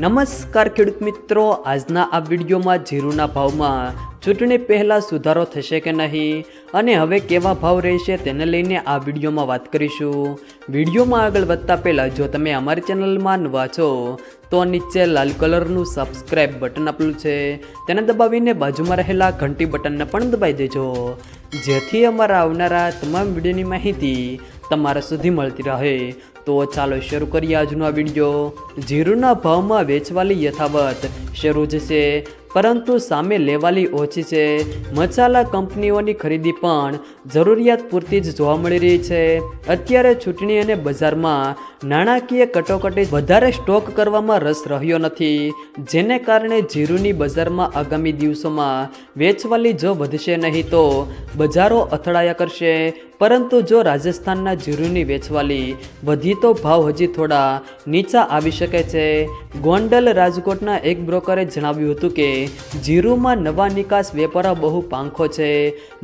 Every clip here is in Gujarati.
નમસ્કાર ખેડૂત મિત્રો. આજના આ વિડીયોમાં જીરુના ભાવમાં ચૂંટણી પહેલાં સુધારો થશે કે નહીં? અને હવે કેવા ભાવ રહેશે તેને લઈને આ વિડીયોમાં વાત કરીશું. વિડીયોમાં આગળ વધતા પહેલાં જો તમે અમારી ચેનલમાં નવા છો, તો નીચે લાલ કલરનું સબસ્ક્રાઇબ બટન આપેલું છે. તેને દબાવીને બાજુમાં રહેલા ઘંટી બટનને પણ દબાવી દેજો. જેથી અમારા આવનારા તમામ વિડીયોની માહિતી તમારા સુધી મળતી રહે. તો ચાલો શરૂ કરીએ આજનો આ વીડિયો. જીરુના ભાવમાં વેચવાલી યથાવત. શરૂ જશે પરંતુ સામે લેવાલી ઓછી છે. મસાલા કંપનીઓની ખરીદી પણ જરૂરિયાત પૂરતી જ જોવા મળી રહી છે. અત્યારે ચૂંટણી અને બજારમાં નાણાકીય કટોકટી વધારે સ્ટોક કરવામાં રસ રહ્યો નથી, જેને કારણે જીરુની બજારમાં આગામી દિવસોમાં વેચવાલી જો વધશે નહીં તો બજારો અથડાયા કરશે. પરંતુ જો રાજસ્થાનના જીરુની વેચવાલી વધી તો ભાવ હજી થોડા નીચા આવી શકે છે. ગોંડલ રાજકોટના એક બ્રોકરે જણાવ્યું હતું કે જીરુમાં નવા નિકાસ વેપારો બહુ પાંખો છે.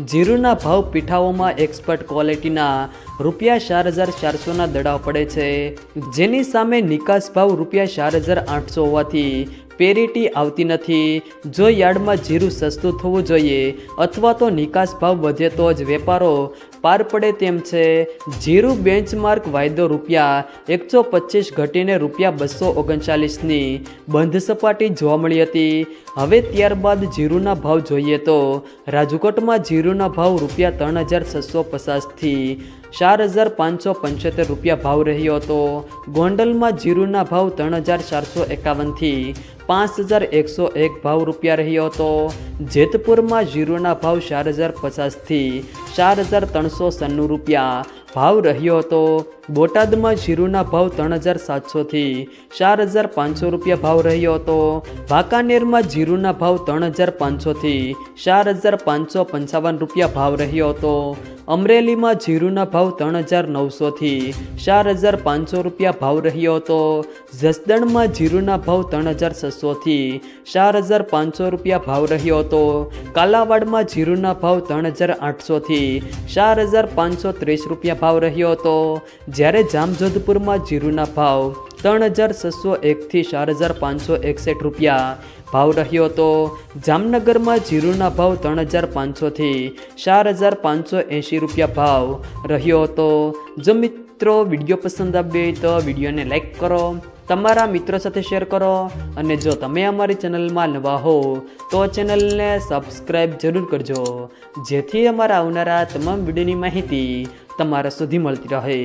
જીરુના ભાવ પીઠાઓમાં એક્સપર્ટ ક્વોલિટીના રૂપિયા ચાર હજાર ચારસોના દડાવ પડે છે. જેની સામે નિકાસ ભાવ રૂપિયા ચાર હજાર આઠસો હોવાથી પેરિટી આવતી નથી. જો યાર્ડમાં જીરું સસ્તું થવું જોઈએ અથવા તો નિકાસ ભાવ વધે તો જ વેપારો પાર પડે તેમ છે. જીરું બેન્ચમાર્ક વાયદો રૂપિયા એકસો પચીસ ઘટીને રૂપિયા બસો ઓગણચાલીસની બંધ સપાટી જોવા મળી હતી. હવે ત્યારબાદ જીરુના ભાવ જોઈએ તો રાજકોટમાં જીરુના ભાવ રૂપિયા ત્રણ હજાર છસો પચાસથી ચાર હજાર પાંચસો પંચોતેર રૂપિયા ભાવ રહ્યો હતો. ગોંડલમાં જીરુના ભાવ ત્રણ હજાર ચારસો એકાવનથી પાંચ હજાર એકસો એક ભાવ રૂપિયા રહ્યો હતો. જેતપુરમાં જીરુના ભાવ ચાર હજાર પચાસથી ચાર હજાર ત્રણસો સન્નું રૂપિયા ભાવ રહ્યો હતો. બોટાદમાં જીરુના ભાવ ત્રણ હજાર સાતસોથી ચાર હજાર પાંચસો રૂપિયા ભાવ રહ્યો હતો. વાંકાનેરમાં જીરુના ભાવ ત્રણ હજાર પાંચસોથી ચાર હજાર પાંચસો પંચાવન રૂપિયા ભાવ રહ્યો હતો. અમરેલીમાં જીરુના ભાવ ત્રણ હજાર નવસોથી ચાર હજાર પાંચસો રૂપિયા ભાવ રહ્યો હતો. જસદણમાં જીરુના ભાવ ત્રણ હજાર છસોથી ચાર હજાર પાંચસો રૂપિયા ભાવ રહ્યો હતો. કાલાવાડમાં જીરુના ભાવ ત્રણ હજાર આઠસોથી ચાર હજાર પાંચસો ત્રીસ રૂપિયા ભાવ રહ્યો હતો. જ્યારે જામજોધપુરમાં જીરુના ભાવ ત્રણ હજાર છસો એકથી ચાર હજાર પાંચસો એકસઠ રૂપિયા. ભાવ રહ્યો હતો. જામનગરમાં જીરુના ભાવ ત્રણ હજાર પાંચસોથી ચાર હજાર પાંચસો એંશી રૂપિયા ભાવ રહ્યો હતો. જો મિત્રો વીડિયો પસંદ આવ્યો તો વિડીયોને લાઈક કરો, તમારા મિત્રો સાથે શેર કરો અને જો તમે અમારી ચેનલમાં નવા હો તો ચેનલને સબસ્ક્રાઈબ જરૂર કરજો. જેથી અમારા આવનારા તમામ વિડીયોની માહિતી તમારા સુધી મળતી રહે.